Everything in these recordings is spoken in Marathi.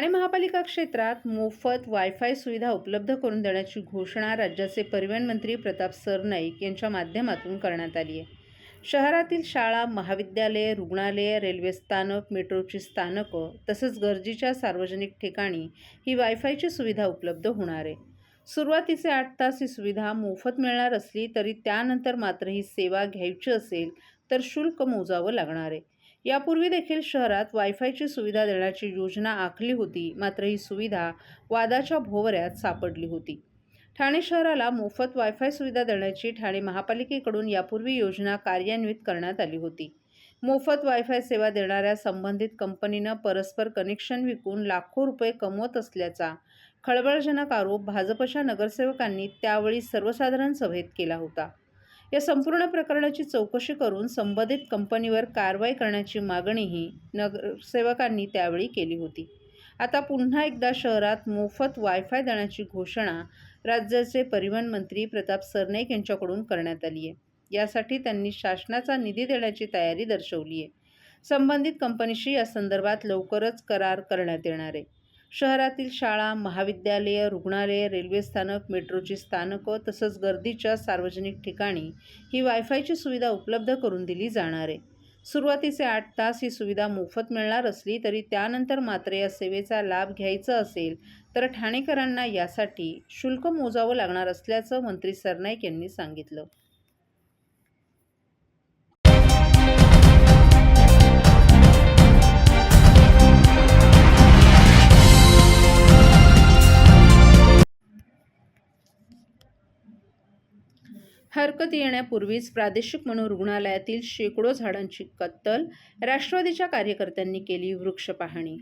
ठाणे महापालिका क्षेत्रात मोफत वायफाय सुविधा उपलब्ध करून देण्याची घोषणा राज्याचे परिवहन मंत्री प्रताप सरनाईक यांच्या माध्यमातून करण्यात आली आहे. शहरातील शाळा महाविद्यालये रुग्णालये रेल्वे स्थानक मेट्रोची स्थानकं तसंच गरजेच्या सार्वजनिक ठिकाणी ही वायफायची सुविधा उपलब्ध होणार आहे. सुरुवातीचे आठ तास ही सुविधा मोफत मिळणार असली तरी त्यानंतर मात्र ही सेवा घ्यायची असेल तर शुल्क मोजावं लागणार आहे. यापूर्वी देखील शहरात वायफायची सुविधा देण्याची योजना आखली होती मात्र ही सुविधा वादाच्या भोवऱ्यात सापडली होती. ठाणे शहराला मोफत वायफाय सुविधा देण्याची ठाणे महापालिकेकडून यापूर्वी योजना कार्यान्वित करण्यात आली होती. मोफत वायफाय सेवा देणाऱ्या संबंधित कंपनीनं परस्पर कनेक्शन विकून लाखो रुपये कमवत असल्याचा खळबळजनक आरोप भाजपच्या नगरसेवकांनी त्यावेळी सर्वसाधारण सभेत केला होता. या संपूर्ण प्रकरणाची चौकशी करून संबंधित कंपनीवर कारवाई करण्याची मागणीही नगरसेवकांनी त्यावेळी केली होती. आता पुन्हा एकदा शहरात मोफत वायफाय देण्याची घोषणा राज्याचे परिवहन मंत्री प्रताप सरनाईक यांच्याकडून करण्यात आली आहे. यासाठी त्यांनी शासनाचा निधी देण्याची तयारी दर्शवली आहे. संबंधित कंपनीशी या संदर्भात लवकरच करार करण्यात येणार आहे. शहरातील शाळा महाविद्यालये रुग्णालये रेल्वे स्थानक मेट्रोची स्थानकं तसंच गर्दीच्या सार्वजनिक ठिकाणी ही वायफायची सुविधा उपलब्ध करून दिली जाणार आहे. सुरुवातीचे आठ तास ही सुविधा मोफत मिळणार असली तरी त्यानंतर मात्र या सेवेचा लाभ घ्यायचा असेल तर ठाणेकरांना यासाठी शुल्क मोजावं लागणार असल्याचं मंत्री सरनाईक यांनी सांगितलं. हरकत येण्यापूर्वीच प्रादेशिक मनोरुग्णालयातील शेकडो झाडांची कत्तल राष्ट्रवादीच्या कार्यकर्त्यांनी केली वृक्ष पाहणी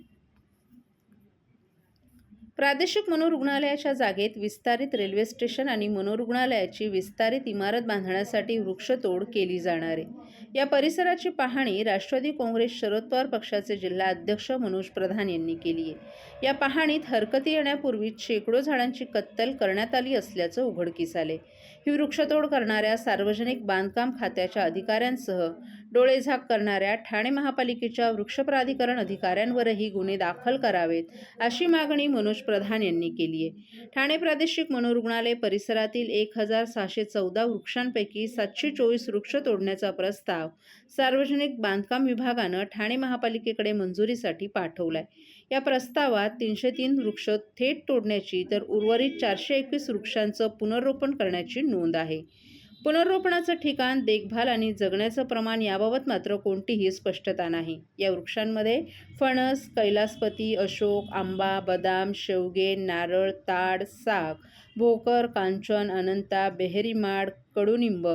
प्रादेशिक मनोरुग्णालयाच्या जागेत विस्तारित रेल्वे स्टेशन आणि मनोरुग्णालयाची विस्तारित इमारत बांधण्यासाठी वृक्षतोड केली जाणार आहे. या परिसराची पाहणी राष्ट्रवादी काँग्रेस शरद पवार पक्षाचे जिल्हा अध्यक्ष मनोज प्रधान यांनी केली आहे. या पाहणीत हरकती येण्यापूर्वी शेकडो झाडांची कत्तल करण्यात आली असल्याचं उघडकीस आले ही वृक्षतोड करणाऱ्या सार्वजनिक बांधकाम खात्याच्या अधिकाऱ्यांसह डोळेझाक करणाऱ्या ठाणे महापालिकेच्या वृक्ष प्राधिकरण अधिकाऱ्यांवरही गुन्हे दाखल करावेत अशी मागणी मनोज प्रधान यांनी केली आहे. ठाणे प्रादेशिक मनोरुग्णालय परिसरातील एक हजार सहाशे चौदा वृक्षांपैकी सातशे चोवीस वृक्ष तोडण्याचा प्रस्ताव सार्वजनिक बांधकाम विभागानं ठाणे महापालिकेकडे मंजुरीसाठी पाठवलाय. या प्रस्तावात तीनशे तीन वृक्ष थेट तोडण्याची तर उर्वरित चारशे एकवीस वृक्षांचं पुनर्रोपण करण्याची नोंद आहे. पुनर्रोपणाचं ठिकाण देखभाल आणि जगण्याचं प्रमाण याबाबत मात्र कोणतीही स्पष्टता नाही. या वृक्षांमध्ये फणस कैलासपती अशोक आंबा बदाम शेवगे नारळ ताड साग भोकर कांचन अनंता बेहरीमाड कडुनिंब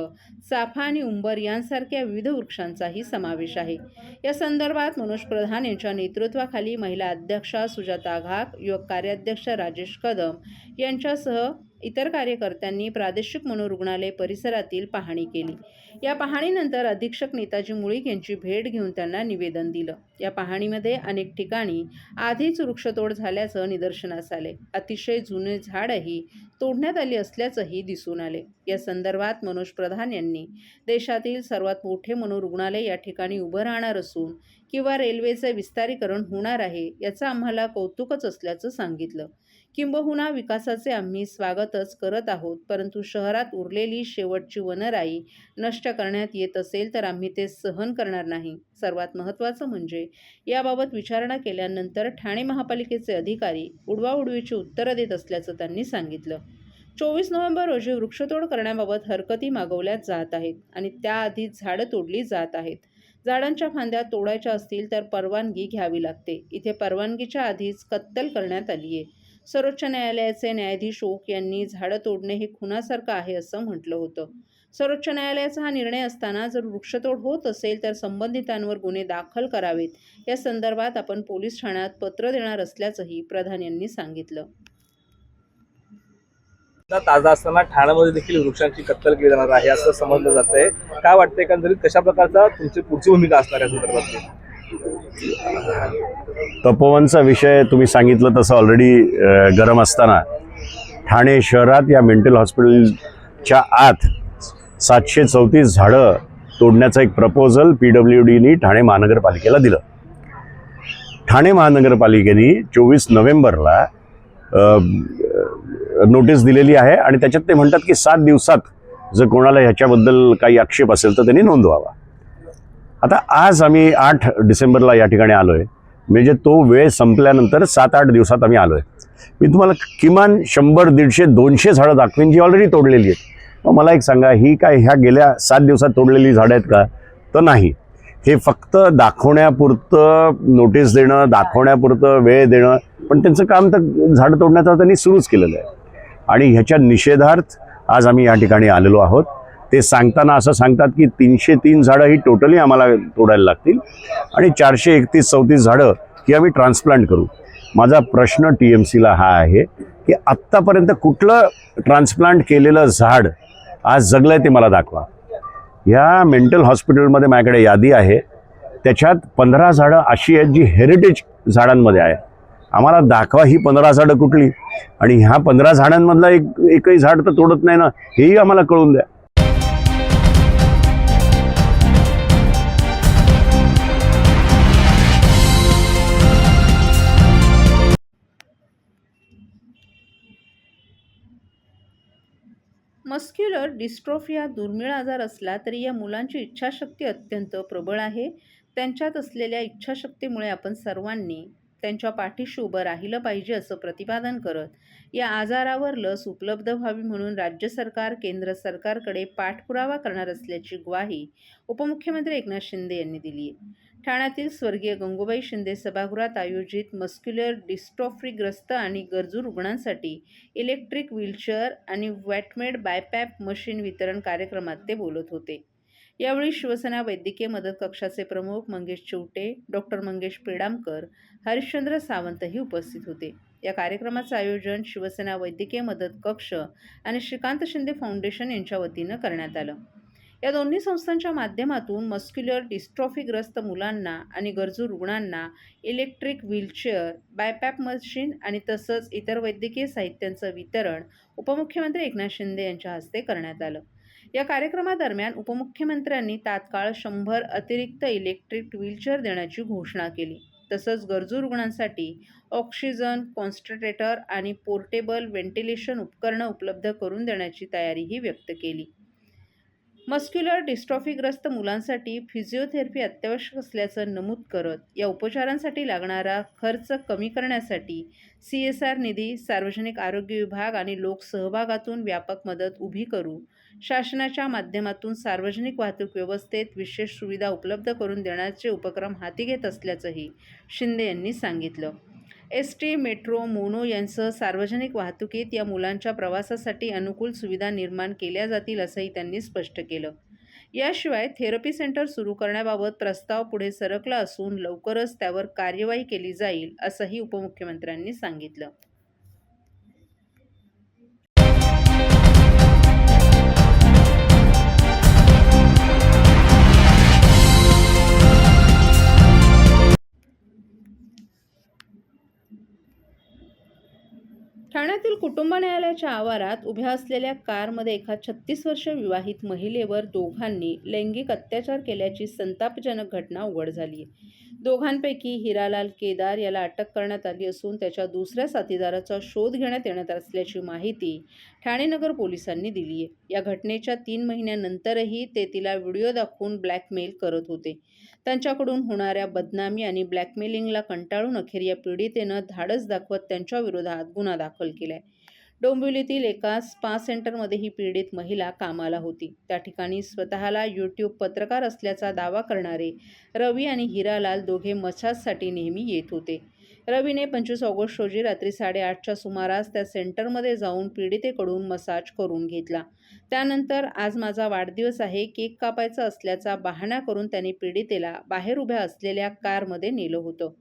चाफा आणि उंबर यांसारख्या विविध वृक्षांचाही समावेश आहे. या संदर्भात मनोज प्रधान यांच्या नेतृत्वाखाली महिला अध्यक्षा सुजाता घाक युवक कार्याध्यक्ष राजेश कदम यांच्यासह इतर कार्यकर्त्यांनी प्रादेशिक मनोरुग्णालय परिसरातील पाहणी केली. या पाहणीनंतर अधीक्षक नेताजी मुळीक यांची भेट घेऊन त्यांना निवेदन दिलं. या पाहणीमध्ये अनेक ठिकाणी आधीच वृक्षतोड झाल्याचं निदर्शनास आले. अतिशय जुने झाडही तोडण्यात आली असल्याचंही दिसून आले. या संदर्भात मनोज प्रधान यांनी देशातील सर्वात मोठे मनोरुग्णालय या ठिकाणी उभं राहणार असून किंवा रेल्वेचे विस्तारीकरण होणार आहे याचं आम्हाला कौतुकच असल्याचं सांगितलं. किंबहुना विकासाचे आम्ही स्वागतच करत आहोत. परंतु शहरात उरलेली शेवटची वनराई नष्ट करण्यात येत असेल तर आम्ही ते सहन करणार नाही. सर्वात महत्त्वाचं म्हणजे याबाबत विचारणा केल्यानंतर ठाणे महापालिकेचे अधिकारी उडवाउडवीची उत्तरं देत असल्याचं त्यांनी सांगितलं. चोवीस नोव्हेंबर रोजी वृक्षतोड करण्याबाबत हरकती मागवल्या जात आहेत आणि त्याआधी झाडं तोडली जात आहेत. झाडांच्या फांद्या तोडायच्या असतील तर परवानगी घ्यावी लागते. इथे परवानगीच्या आधीच कत्तल करण्यात आली आहे सर्वोच्च न्यायालयाचे न्यायाधीश ओक यांनी झाडं तोडणे हे खुनासारखं आहे असं म्हटलं होतं. सर्वोच्च न्यायालयाचा हा निर्णय असताना जर वृक्षतोड होत असेल तर संबंधितांवर गुन्हे दाखल करावेत. या संदर्भात आपण पोलीस ठाण्यात पत्र देणार असल्याचंही प्रधान यांनी सांगितलं. ताजा असताना ठाण्यामध्ये देखील वृक्षांची कत्तल केली जाणार आहे असं समजलं जात आहे काय वाटतं एकंदरीत? कशा प्रकारचा तुमची पुढची भूमिका असणार या संदर्भात? तपोवनचा विषय तुम्ही सांगितलं तसं ऑलरेडी गरम असताना. ठाणे शहरात या मेंटल हॉस्पिटलच्या आत सातशे चौतीस झाडं तोडण्याचं एक प्रपोजल पी डब्ल्यू डीनी ठाणे महानगरपालिकेला दिलं. ठाणे महानगरपालिकेने चोवीस नोव्हेंबरला नोटीस दिलेली आहे आणि त्याच्यात ते म्हणतात की सात दिवसात जर कोणाला ह्याच्याबद्दल काही आक्षेप असेल तर त्यांनी नोंदवावा. आता आज आम्ही आठ डिसेंबरला या ठिकाणी आलो आहे म्हणजे तो वेळ संपल्यानंतर सात आठ दिवसात आम्ही आलो आहे मी तुम्हाला किमान शंभर दीडशे दोनशे झाडं दाखवीन जी ऑलरेडी तोडलेली आहेत. मग मला एक सांगा ही काय ह्या गेल्या सात दिवसात तोडलेली झाडं आहेत का? तर नाही. हे फक्त दाखवण्यापुरतं नोटीस देणं दाखवण्यापुरतं वेळ देणं पण त्यांचं काम तर झाडं तोडण्याचं त्यांनी सुरूच केलेलं आहे. आणि ह्याच्या निषेधार्थ आज आम्ही या ठिकाणी आलेलो आहोत. ते सांगताना असं सांगतात की तीनशे तीन झाडं ही टोटली आम्हाला तोडायला लागतील आणि चारशे एकतीस चौतीस झाडं ही आम्ही ट्रान्सप्लांट करू. माझा प्रश्न टी एम सीला हा आहे की आत्तापर्यंत कुठलं ट्रान्सप्लांट केलेलं झाड आज जगलं आहे ते मला दाखवा. ह्या मेंटल हॉस्पिटलमध्ये माझ्याकडे यादी आहे. त्याच्यात पंधरा झाडं अशी आहेत जी हेरिटेज झाडांमध्ये आहे. आम्हाला दाखवा ही पंधरा झाडं कुठली. आणि ह्या पंधरा झाडांमधलं एक एकही झाड तर तोडत नाही ना हेही आम्हाला कळून द्या. मस्क्युलर डिस्ट्रॉफी हा दुर्मिळ आजार असला तरी या मुलांची इच्छाशक्ती अत्यंत प्रबळ आहे. त्यांच्यात असलेल्या इच्छाशक्तीमुळे आपण सर्वांनी त्यांच्या पाठीशी उभं राहिलं पाहिजे असं प्रतिपादन करत या आजारावर लस उपलब्ध व्हावी म्हणून राज्य सरकार केंद्र सरकारकडे पाठपुरावा करणार असल्याची ग्वाही उपमुख्यमंत्री एकनाथ शिंदे यांनी दिली आहे ठाण्यातील स्वर्गीय गंगूबाई शिंदे सभागृहात आयोजित मस्क्युलर डिस्ट्रॉफ्रीग्रस्त आणि गरजू रुग्णांसाठी इलेक्ट्रिक व्हीलचेअर आणि वॅटमेड बायपॅप मशीन वितरण कार्यक्रमात ते बोलत होते. यावेळी शिवसेना वैद्यकीय मदत कक्षाचे प्रमुख मंगेश चिवटे डॉक्टर मंगेश पेडामकर हरिश्चंद्र सावंतही उपस्थित होते. या कार्यक्रमाचं आयोजन शिवसेना वैद्यकीय मदत कक्ष आणि श्रीकांत शिंदे फाउंडेशन यांच्या वतीनं करण्यात आलं. या दोन्ही संस्थांच्या माध्यमातून मस्क्युलर डिस्ट्रॉफीग्रस्त मुलांना आणि गरजू रुग्णांना इलेक्ट्रिक व्हीलचेअर बायपॅप मशीन आणि तसंच इतर वैद्यकीय साहित्यांचं वितरण उपमुख्यमंत्री एकनाथ शिंदे यांच्या हस्ते करण्यात आलं. या कार्यक्रमादरम्यान उपमुख्यमंत्र्यांनी तात्काळ शंभर अतिरिक्त इलेक्ट्रिक व्हीलचेअर देण्याची घोषणा केली. तसंच गरजू रुग्णांसाठी ऑक्सिजन कॉन्स्ट्रेटर आणि पोर्टेबल व्हेंटिलेशन उपकरणं उपलब्ध करून देण्याची तयारीही व्यक्त केली. मस्क्युलर डिस्ट्रॉफीग्रस्त मुलांसाठी फिजिओथेरपी अत्यावश्यक असल्याचं नमूद करत या उपचारांसाठी लागणारा खर्च कमी करण्यासाठी सी एस आर निधी सार्वजनिक आरोग्य विभाग आणि लोकसहभागातून व्यापक मदत उभी करू शासनाच्या माध्यमातून सार्वजनिक वाहतूक व्यवस्थेत विशेष सुविधा उपलब्ध करून देण्याचे उपक्रम हाती घेत असल्याचंही शिंदे यांनी सांगितलं. एस टी मेट्रो मोनो यांसह सार्वजनिक वाहतुकीत या मुलांच्या प्रवासासाठी अनुकूल सुविधा निर्माण केल्या जातील असंही त्यांनी स्पष्ट केलं. याशिवाय थेरपी सेंटर सुरू करण्याबाबत प्रस्ताव पुढे सरकला असून लवकरच त्यावर कार्यवाही केली जाईल असंही उपमुख्यमंत्र्यांनी सांगितलं. कुटुंब न्यायालयाच्या आवारात उभ्या असलेल्या कारमध्ये एका छत्तीस वर्ष विवाहित महिलेवर दोघांनी लैंगिक अत्याचार केल्याची संतापजनक घटना उघड झाली आहे. दोघांपैकी हिरालाल केदार याला अटक करण्यात आली असून त्याच्या दुसऱ्या साथीदाराचा शोध घेण्यात येण्यात असल्याची माहिती ठाणे नगर पोलिसांनी दिली आहे. या घटनेच्या तीन महिन्यानंतरही ते तिला व्हिडिओ दाखवून ब्लॅकमेल करत होते. त्यांच्याकडून होणाऱ्या बदनामी आणि ब्लॅकमेलिंगला कंटाळून अखेर या पीडितेनं धाडस दाखवत त्यांच्याविरोधात गुन्हा दाखल केला आहे डोंबिवलीतील एका स्पा सेंटरमध्ये ही पीडित महिला कामाला होती. त्या ठिकाणी स्वतःला यूट्यूब पत्रकार असल्याचा दावा करणारे रवी आणि हिरालाल दोघे मसाजसाठी नेहमी येत होते. रवीने पंचवीस ऑगस्ट रोजी रात्री साडेआठच्या सुमारास त्या सेंटरमध्ये जाऊन पीडितेकडून मसाज करून घेतला. त्यानंतर आज माझा वाढदिवस आहे केक कापायचा असल्याचा बहाणा करून त्यांनी पीडितेला बाहेर उभ्या असलेल्या कारमध्ये नेलं होतं.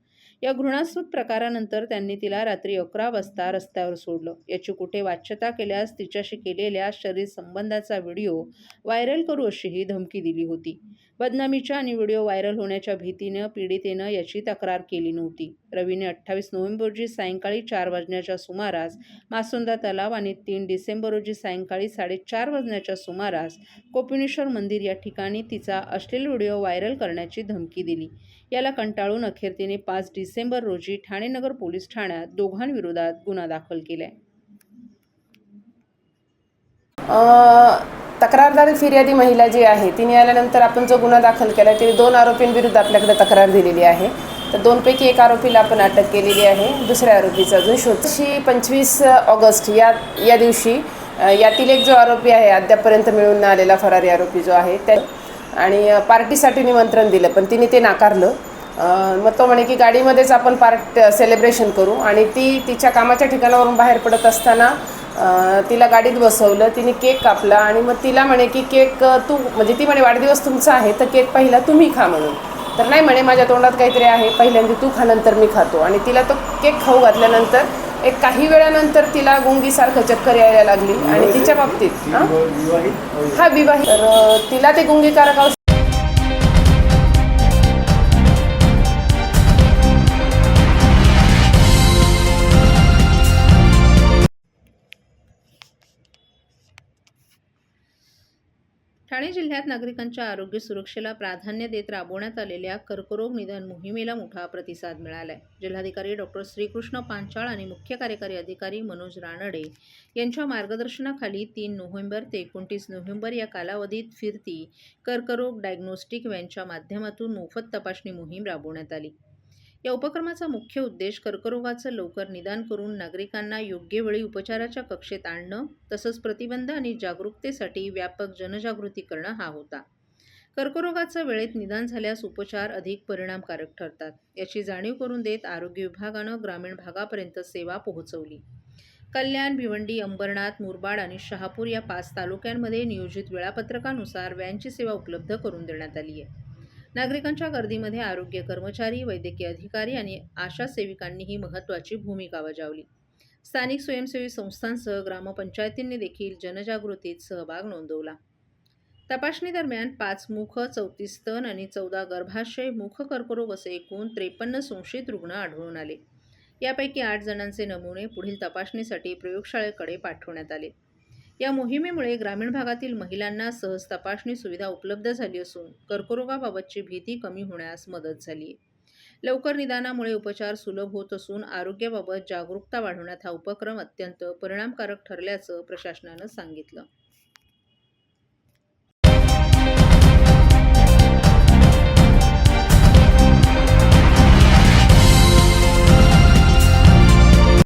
या घृणास्पद प्रकारानंतर त्यांनी तिला रात्री अकरा वाजता रस्त्यावर सोडलं. याची कुठे वाच्यता केल्यास तिच्याशी केलेल्या शरीर संबंधाचा व्हिडिओ व्हायरल करू अशीही धमकी दिली होती. बदनामीच्या आणि व्हिडिओ व्हायरल होण्याच्या भीतीनं पीडितेनं याची तक्रार केली नव्हती. रवीने अठ्ठावीस नोव्हेंबर रोजी सायंकाळी चार वाजण्याच्या सुमारास मासुंदा तलाव आणि तीन डिसेंबर रोजी सायंकाळी साडेचार वाजण्याच्या सुमारास कोपिनेश्वर मंदिर या ठिकाणी तिचा अश्लील व्हिडिओ व्हायरल करण्याची धमकी दिली. याला कंटाळून अखेर तिने पाच डिसेंबर रोजी ठाणेनगर पोलीस ठाण्यात दोघांविरोधात गुन्हा दाखल केलाय. तक्रारदार फिर्यादी महिला जी आहे तिने आल्यानंतर आपण जो गुन्हा दाखल केला तिने दोन आरोपींविरुद्ध आपल्याकडे तक्रार दिलेली आहे. तर दोनपैकी एक आरोपीला आपण अटक केलेली आहे. दुसऱ्या आरोपीचा अजून शोध पंचवीस ऑगस्ट या या दिवशी यातील एक जो आरोपी आहे अद्यापपर्यंत मिळून न आलेला फरारी आरोपी जो आहे त्या आणि पार्टीसाठी निमंत्रण दिलं पण तिने ते नाकारलं. मग तो म्हणे की गाडीमध्येच आपण पार्ट सेलिब्रेशन करू आणि ती तिच्या कामाच्या ठिकाणावरून बाहेर पडत असताना तिला गाडीत बसवलं तिने केक कापला आणि मग तिला म्हणे की केक तू म्हणजे ती म्हणे वाढदिवस तुमचा आहे तर केक पहिला तुम्ही खा म्हणून. तर नाही म्हणे माझ्या तोंडात काहीतरी आहे पहिल्यांदा तू खा नंतर मी खातो. आणि तिला तो केक खाऊ घातल्यानंतर एक काही वेळानंतर तिला गुंगीसारखं चक्कर यायला लागली. आणि तिच्या बाबतीत हा? विवाहित. तर तिला ते गुंगीकारक औषध ठाणे जिल्ह्यात नागरिकांच्या आरोग्य सुरक्षेला प्राधान्य देत राबवण्यात आलेल्या कर्करोग निदान मोहिमेला मोठा प्रतिसाद मिळालाय. जिल्हाधिकारी डॉक्टर श्रीकृष्ण पांचाळ आणि मुख्य कार्यकारी अधिकारी मनोज रानडे यांच्या मार्गदर्शनाखाली तीन नोव्हेंबर ते एकोणतीस नोव्हेंबर या कालावधीत फिरती कर्करोग डायग्नोस्टिक व्हॅनच्या माध्यमातून मोफत तपासणी मोहीम राबवण्यात आली. या उपक्रमाचा मुख्य उद्देश कर्करोगाचं लवकर निदान करून नागरिकांना योग्य वेळी उपचाराच्या कक्षेत आणणं तसंच प्रतिबंध आणि जागरूकतेसाठी व्यापक जनजागृती करणं हा होता. कर्करोगाचं वेळेत निदान झाल्यास उपचार अधिक परिणामकारक ठरतात. याची जाणीव करून देत आरोग्य विभागानं ग्रामीण भागापर्यंत सेवा पोहोचवली. कल्याण भिवंडी अंबरनाथ मुरबाड आणि शहापूर या पाच तालुक्यांमध्ये नियोजित वेळापत्रकानुसार व्हॅनची सेवा उपलब्ध करून देण्यात आली आहे नागरिकांच्या गर्दीमध्ये आरोग्य कर्मचारी वैद्यकीय अधिकारी आणि आशा सेविकांनीही महत्त्वाची भूमिका बजावली. स्थानिक स्वयंसेवी संस्थांसह ग्रामपंचायतींनी देखील जनजागृतीत सहभाग नोंदवला. तपासणी दरम्यान पाच मुख चौतीस स्तन आणि चौदा गर्भाशय मुख कर्करोग असे एकूण त्रेपन्न संशयित रुग्ण आढळून आले. यापैकी आठ जणांचे नमुने पुढील तपासणीसाठी प्रयोगशाळेकडे पाठवण्यात आले. या मोहिमेमुळे ग्रामीण भागातील महिलांना सहज तपासणी सुविधा उपलब्ध झाली असून कर्करोगाबाबतची भीती कमी होण्यास मदत झाली. आहे लवकर निदानामुळे उपचार सुलभ होत असून आरोग्याबाबत जागरूकता वाढवण्यात हा उपक्रम अत्यंत परिणामकारक ठरल्याचं प्रशासनानं सांगितलं.